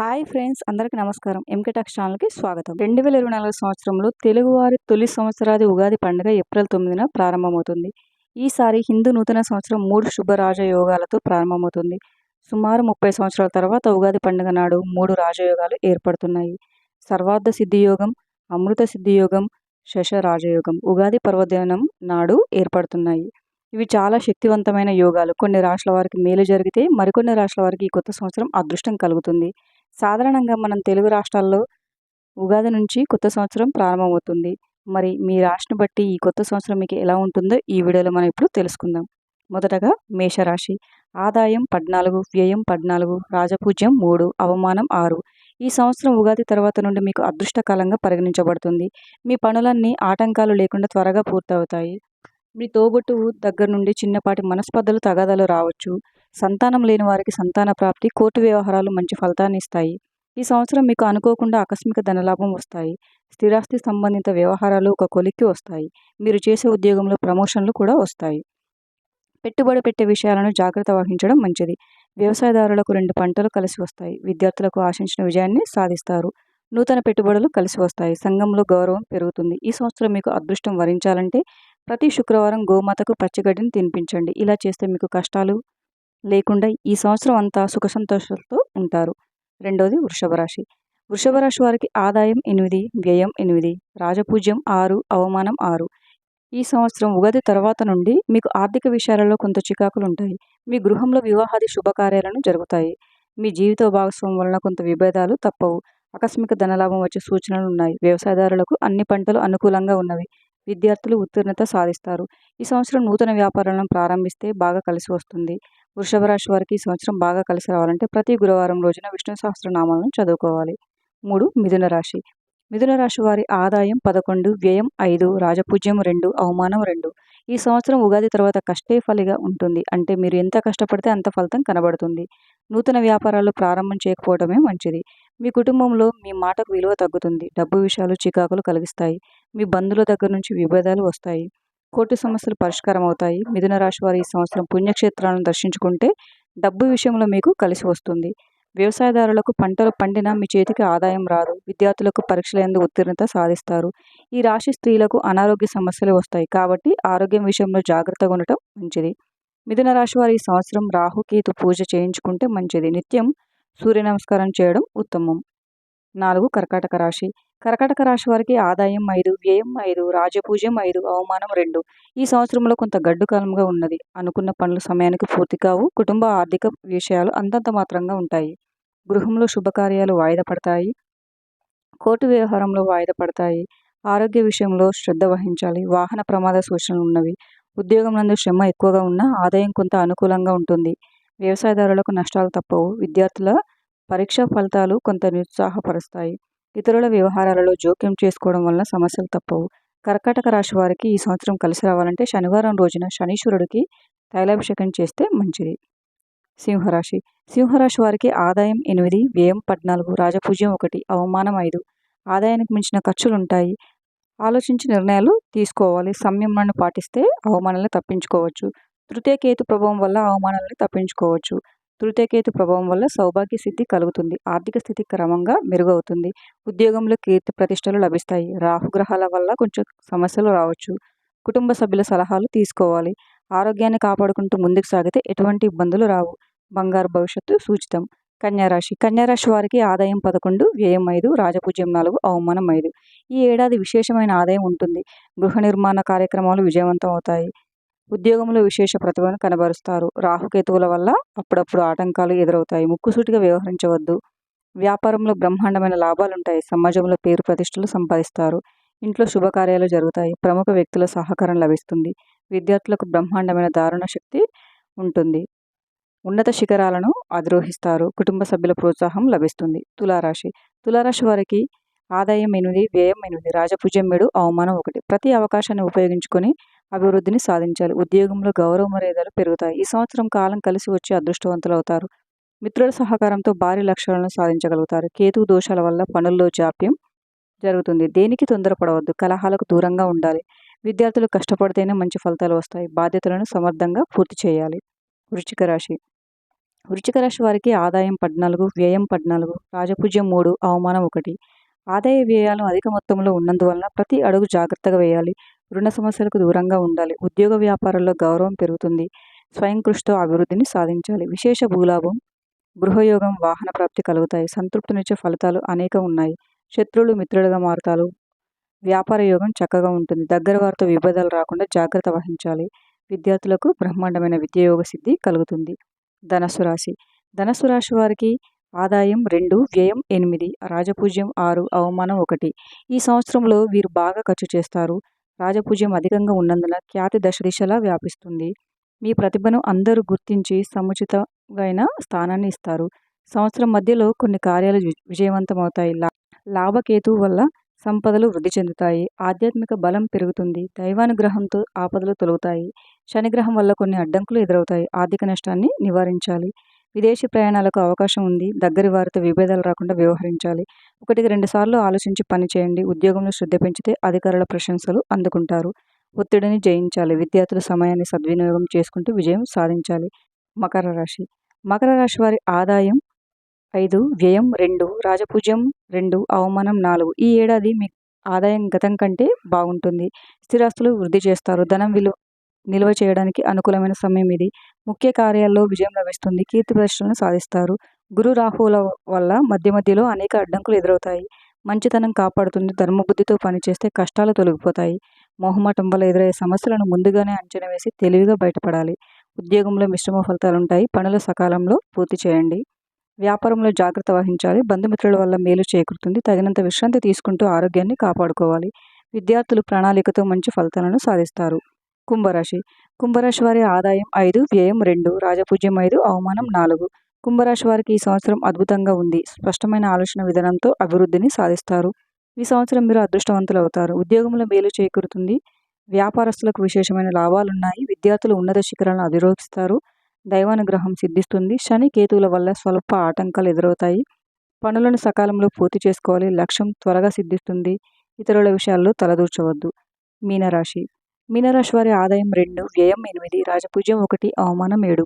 Hi friends అందరికీ నమస్కారం. MK ఛానల్కి స్వాగతం. రెండు వేల ఇరవై నాలుగు సంవత్సరంలో తెలుగువారి తొలి సంవత్సరాది ఉగాది పండుగ ఏప్రిల్ తొమ్మిదిన ప్రారంభమవుతుంది. ఈసారి హిందూ నూతన సంవత్సరం మూడు శుభ రాజయోగాలతో ప్రారంభమవుతుంది. సుమారు ముప్పై సంవత్సరాల తర్వాత ఉగాది పండుగ నాడు మూడు రాజయోగాలు ఏర్పడుతున్నాయి. సర్వార్థ సిద్ధియోగం అమృత సిద్ధియోగం శశ రాజయోగం ఉగాది పర్వదినం నాడు ఏర్పడుతున్నాయి. ఇవి చాలా శక్తివంతమైన యోగాలు. కొన్ని రాష్ట్రాల వారికి మేలు జరిగితే మరికొన్ని రాష్ట్రాల వారికి ఈ కొత్త సంవత్సరం అదృష్టం కలుగుతుంది. సాధారణంగా మనం తెలుగు రాష్ట్రాల్లో ఉగాది నుంచి కొత్త సంవత్సరం ప్రారంభమవుతుంది. మరి మీ రాశిని బట్టి ఈ కొత్త సంవత్సరం మీకు ఎలా ఉంటుందో ఈ వీడియోలో మనం ఇప్పుడు తెలుసుకుందాం. మొదటగా మేషరాశి. ఆదాయం పద్నాలుగు వ్యయం పద్నాలుగు రాజపూజ్యం మూడు అవమానం ఆరు. ఈ సంవత్సరం ఉగాది తర్వాత నుండి మీకు అదృష్టకాలంగా పరిగణించబడుతుంది. మీ పనులన్నీ ఆటంకాలు లేకుండా త్వరగా పూర్తవుతాయి. మీ తోబుట్టువు దగ్గర నుండి చిన్నపాటి మనస్పర్ధలు తగాదాలు రావచ్చు. సంతానం లేని వారికి సంతాన ప్రాప్తి కోర్టు వ్యవహారాలు మంచి ఫలితాన్ని ఇస్తాయి. ఈ సంవత్సరం మీకు అనుకోకుండా ఆకస్మిక ధనలాభం వస్తాయి. స్థిరాస్తి సంబంధిత వ్యవహారాలు ఒక కొలిక్కి వస్తాయి. మీరు చేసే ఉద్యోగంలో ప్రమోషన్లు కూడా వస్తాయి. పెట్టుబడి పెట్టే విషయాలను జాగ్రత్త వహించడం మంచిది. వ్యవసాయదారులకు రెండు పంటలు కలిసి వస్తాయి. విద్యార్థులకు ఆశించిన విజయాన్ని సాధిస్తారు. నూతన పెట్టుబడులు కలిసి వస్తాయి. సంఘంలో గౌరవం పెరుగుతుంది. ఈ సంవత్సరం మీకు అదృష్టం వరించాలంటే ప్రతి శుక్రవారం గోమాతకు పచ్చిగడ్డిని తినిపించండి. ఇలా చేస్తే మీకు కష్టాలు లేకుండా ఈ సంవత్సరం అంతా సుఖ సంతోషాలతో ఉంటారు. రెండవది వృషభ రాశి. వృషభ రాశి వారికి ఆదాయం ఎనిమిది వ్యయం ఎనిమిది రాజపూజ్యం ఆరు అవమానం ఆరు. ఈ సంవత్సరం ఉగాది తర్వాత నుండి మీకు ఆర్థిక విషయాలలో కొంత చికాకులు ఉంటాయి. మీ గృహంలో వివాహాది శుభకార్యాలను జరుగుతాయి. మీ జీవిత భాగస్వామ్యం వలన కొంత విభేదాలు తప్పవు. ఆకస్మిక ధనలాభం వచ్చే సూచనలు ఉన్నాయి. వ్యవసాయదారులకు అన్ని పంటలు అనుకూలంగా ఉన్నవి. విద్యార్థులు ఉత్తీర్ణత సాధిస్తారు. ఈ సంవత్సరం నూతన వ్యాపారాలను ప్రారంభిస్తే బాగా కలిసి వస్తుంది. వృషభ రాశి వారికి ఈ సంవత్సరం బాగా కలిసి రావాలంటే ప్రతి గురువారం రోజున విష్ణు సహస్రనామాలను చదువుకోవాలి. మూడు మిథున రాశి. మిథున రాశి వారి ఆదాయం పదకొండు వ్యయం ఐదు రాజపూజ్యం రెండు అవమానం రెండు. ఈ సంవత్సరం ఉగాది తర్వాత కష్టే ఫలిగా ఉంటుంది. అంటే మీరు ఎంత కష్టపడితే అంత ఫలితం కనబడుతుంది. నూతన వ్యాపారాలు ప్రారంభం చేయకపోవడమే మంచిది. మీ కుటుంబంలో మీ మాటకు విలువ తగ్గుతుంది. డబ్బు విషయాలు చికాకులు కలిగిస్తాయి. మీ బంధువుల దగ్గర నుంచి విభేదాలు వస్తాయి. కోర్టు సమస్యలు పరిష్కారం అవుతాయి. మిథున రాశి వారి ఈ సంవత్సరం పుణ్యక్షేత్రాలను దర్శించుకుంటే డబ్బు విషయంలో మీకు కలిసి వస్తుంది. వ్యవసాయదారులకు పంటలు పండినా మీ చేతికి ఆదాయం రాదు. విద్యార్థులకు పరీక్షల ఎందుకు ఉత్తీర్ణత సాధిస్తారు. ఈ రాశి స్త్రీలకు అనారోగ్య సమస్యలు వస్తాయి కాబట్టి ఆరోగ్యం విషయంలో జాగ్రత్తగా ఉండటం మంచిది. మిథున రాశి వారి ఈ సంవత్సరం రాహుకేతు పూజ చేయించుకుంటే మంచిది. నిత్యం సూర్య నమస్కారం చేయడం ఉత్తమం. నాలుగు కర్కాటక రాశి. కర్కాటక రాశి వారికి ఆదాయం ఐదు వ్యయం ఐదు రాజపూజ్యం ఐదు అవమానం రెండు. ఈ సంవత్సరంలో కొంత గడ్డు కాలంగా ఉన్నది. అనుకున్న పనులు సమయానికి పూర్తి కావు. కుటుంబ ఆర్థిక విషయాలు అంతంత మాత్రంగా ఉంటాయి. గృహంలో శుభకార్యాలు వాయిదా పడతాయి. కోర్టు వ్యవహారంలో వాయిదా పడతాయి. ఆరోగ్య విషయంలో శ్రద్ధ వహించాలి. వాహన ప్రమాద సూచనలు ఉన్నవి. ఉద్యోగం నందు శ్రమ ఎక్కువగా ఉన్నా ఆదాయం కొంత అనుకూలంగా ఉంటుంది. వ్యవసాయదారులకు నష్టాలు తప్పవు. విద్యార్థుల పరీక్షా ఫలితాలు కొంత నిరుత్సాహపరుస్తాయి. ఇతరుల వ్యవహారాలలో జోక్యం చేసుకోవడం వలన సమస్యలు తప్పవు. కర్కాటక రాశి వారికి ఈ సంవత్సరం కలిసి రావాలంటే శనివారం రోజున శనీశ్వరుడికి తైలాభిషేకం చేస్తే మంచిది. సింహరాశి. సింహరాశి వారికి ఆదాయం ఎనిమిది వ్యయం పద్నాలుగు రాజపూజ్యం ఒకటి అవమానం ఐదు. ఆదాయానికి మించిన ఖర్చులు ఉంటాయి ఆలోచించి నిర్ణయాలు తీసుకోవాలి. సంయమనాన్ని పాటిస్తే అవమానాలను తప్పించుకోవచ్చు. తృతీయ కేతు ప్రభావం వల్ల అవమానాలను తప్పించుకోవచ్చు. తృతీయకేతు ప్రభావం వల్ల సౌభాగ్య సిద్ధి కలుగుతుంది. ఆర్థిక స్థితి క్రమంగా మెరుగవుతుంది. ఉద్యోగంలో కీర్తి ప్రతిష్టలు లభిస్తాయి. రాహుగ్రహాల వల్ల కొంచెం సమస్యలు రావచ్చు. కుటుంబ సభ్యుల సలహాలు తీసుకోవాలి. ఆరోగ్యాన్ని కాపాడుకుంటూ ముందుకు సాగితే ఎటువంటి ఇబ్బందులు రావు. బంగారు భవిష్యత్తు సూచితం. కన్యారాశి. కన్యారాశి వారికి ఆదాయం పదకొండు వ్యయం ఐదు రాజపూజ్యం నాలుగు అవమానం ఐదు. ఈ ఏడాది విశేషమైన ఆదాయం ఉంటుంది. గృహ నిర్మాణ కార్యక్రమాలు విజయవంతం అవుతాయి. ఉద్యోగంలో విశేష ప్రతిభను కనబరుస్తారు. రాహుకేతువుల వల్ల అప్పుడప్పుడు ఆటంకాలు ఎదురవుతాయి. ముక్కుసూటిగా వ్యవహరించవద్దు. వ్యాపారంలో బ్రహ్మాండమైన లాభాలుంటాయి. సమాజంలో పేరు ప్రతిష్టలు సంపాదిస్తారు. ఇంట్లో శుభకార్యాలు జరుగుతాయి. ప్రముఖ వ్యక్తుల సహకారం లభిస్తుంది. విద్యార్థులకు బ్రహ్మాండమైన దారుణ శక్తి ఉంటుంది. ఉన్నత శిఖరాలను అధిరోహిస్తారు. కుటుంబ సభ్యుల ప్రోత్సాహం లభిస్తుంది. తులారాశి. తులారాశి వారికి ఆదాయం ఎనిమిది వ్యయం ఎనిమిది రాజపూజ్యం ఏడు అవమానం ఒకటి. ప్రతి అవకాశాన్ని ఉపయోగించుకొని అభివృద్ధిని సాధించాలి. ఉద్యోగంలో గౌరవ మర్యాదలు పెరుగుతాయి. ఈ సంవత్సరం కాలం కలిసి వచ్చి అదృష్టవంతులు అవుతారు మిత్రుల సహకారంతో భారీ లక్ష్యాలను సాధించగలుగుతారు. కేతు దోషాల వల్ల పనుల్లో జాప్యం జరుగుతుంది. దేనికి తొందరపడవద్దు. కలహాలకు దూరంగా ఉండాలి. విద్యార్థులు కష్టపడితేనే మంచి ఫలితాలు వస్తాయి. బాధ్యతలను సమర్థంగా పూర్తి చేయాలి. వృచ్చిక రాశి. వృచ్చిక రాశి వారికి ఆదాయం పద్నాలుగు వ్యయం పద్నాలుగు రాజపూజ్యం మూడు అవమానం ఒకటి. ఆదాయ వ్యయాలు అధిక మొత్తంలో ఉన్నందువలన ప్రతి అడుగు జాగ్రత్తగా వేయాలి. రుణ సమస్యలకు దూరంగా ఉండాలి. ఉద్యోగ వ్యాపారాల్లో గౌరవం పెరుగుతుంది. స్వయం కృషితో అభివృద్ధిని సాధించాలి. విశేష భూలాభం గృహయోగం వాహన ప్రాప్తి కలుగుతాయి. సంతృప్తినిచ్చే ఫలితాలు అనేక ఉన్నాయి. శత్రువులు మిత్రులుగా మారుతారు. వ్యాపార యోగం చక్కగా ఉంటుంది. దగ్గర వారితో విభేదాలు రాకుండా జాగ్రత్త వహించాలి. విద్యార్థులకు బ్రహ్మాండమైన విద్యాయోగ సిద్ధి కలుగుతుంది. ధనస్సు రాశి. ధనస్సు రాశి వారికి ఆదాయం రెండు వ్యయం ఎనిమిది రాజపూజ్యం ఆరు అవమానం ఒకటి. ఈ సంవత్సరంలో వీరు బాగా ఖర్చు చేస్తారు. రాజపూజ్యం అధికంగా ఉన్నందున ఖ్యాతి దశ దిశలా వ్యాపిస్తుంది. మీ ప్రతిభను అందరూ గుర్తించి సముచితమైన స్థానాన్ని ఇస్తారు. సంవత్సరం మధ్యలో కొన్ని కార్యాలు విజయవంతమవుతాయి. లా లాభకేతు వల్ల సంపదలు వృద్ధి చెందుతాయి. ఆధ్యాత్మిక బలం పెరుగుతుంది. దైవానుగ్రహంతో ఆపదలు తొలుగుతాయి. శనిగ్రహం వల్ల కొన్ని అడ్డంకులు ఎదురవుతాయి. ఆర్థిక నష్టాన్ని నివారించాలి. విదేశీ ప్రయాణాలకు అవకాశం ఉంది. దగ్గరి వారితో విభేదాలు రాకుండా వ్యవహరించాలి. ఒకటికి రెండు సార్లు ఆలోచించి పని చేయండి. ఉద్యోగంలో శ్రద్ధ పెంచితే అధికారుల ప్రశంసలు అందుకుంటారు. ఒత్తిడిని జయించాలి. విద్యార్థుల సమయాన్ని సద్వినియోగం చేసుకుంటూ విజయం సాధించాలి. మకర రాశి. మకర రాశి వారి ఆదాయం ఐదు వ్యయం రెండు రాజపూజ్యం రెండు అవమానం నాలుగు. ఈ ఏడాది మీ ఆదాయం గతం కంటే బాగుంటుంది. స్థిరాస్తులు వృద్ధి చేస్తారు. ధనం విలువ నిల్వ చేయడానికి అనుకూలమైన సమయం ఇది. ముఖ్య కార్యాల్లో విజయం లభిస్తుంది. కీర్తి ప్రశ్నలను సాధిస్తారు. గురు రాహుల వల్ల మధ్య మధ్యలో అనేక అడ్డంకులు ఎదురవుతాయి. మంచితనం కాపాడుతుంది. ధర్మబుద్ధితో పనిచేస్తే కష్టాలు తొలగిపోతాయి. మొహమాటం వల్ల ఎదురయ్యే సమస్యలను ముందుగానే అంచనా వేసి తెలివిగా బయటపడాలి. ఉద్యోగంలో మిశ్రమ ఫలితాలు ఉంటాయి. పనులు సకాలంలో పూర్తి చేయండి. వ్యాపారంలో జాగ్రత్త వహించాలి. బంధుమిత్రుల వల్ల మేలు చేకూరుతుంది. తగినంత విశ్రాంతి తీసుకుంటూ ఆరోగ్యాన్ని కాపాడుకోవాలి. విద్యార్థులు ప్రణాళికతో మంచి ఫలితాలను సాధిస్తారు. కుంభరాశి. కుంభరాశి వారి ఆదాయం ఐదు వ్యయం రెండు రాజపూజ్యం ఐదు అవమానం నాలుగు. కుంభరాశి వారికి ఈ సంవత్సరం అద్భుతంగా ఉంది. స్పష్టమైన ఆలోచన విధానంతో అభివృద్ధిని సాధిస్తారు. ఈ సంవత్సరం మీరు అదృష్టవంతులు అవుతారు. ఉద్యోగంలో మేలు చేకూరుతుంది. వ్యాపారస్తులకు విశేషమైన లాభాలున్నాయి. విద్యార్థులు ఉన్నత శిఖరాలను అధిరోహిస్తారు. దైవానుగ్రహం సిద్ధిస్తుంది. శని కేతువుల వల్ల స్వల్ప ఆటంకాలు ఎదురవుతాయి. పనులను సకాలంలో పూర్తి చేసుకోవాలి. లక్ష్యం త్వరగా సిద్ధిస్తుంది. ఇతరుల విషయాల్లో తలదూర్చవద్దు. మీనరాశి మీనరాశి వారి ఆదాయం రెండు వ్యయం ఎనిమిది రాజపూజ్యం ఒకటి అవమానం ఏడు.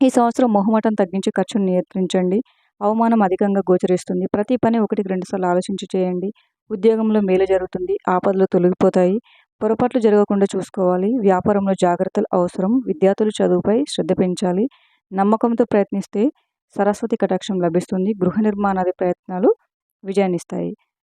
ఈ సంవత్సరం మొహమాటం తగ్గించి ఖర్చును నియంత్రించండి. అవమానం అధికంగా గోచరిస్తుంది. ప్రతి పని ఒకటికి రెండుసార్లు ఆలోచించి చేయండి. ఉద్యోగంలో మేలు జరుగుతుంది. ఆపదలు తొలగిపోతాయి. పొరపాట్లు జరగకుండా చూసుకోవాలి. వ్యాపారంలో జాగ్రత్తలు అవసరం. విద్యార్థులు చదువుపై శ్రద్ధ పెంచాలి. నమ్మకంతో ప్రయత్నిస్తే సరస్వతి కటాక్షం లభిస్తుంది. గృహ నిర్మాణాది ప్రయత్నాలు విజయాన్నిస్తాయి.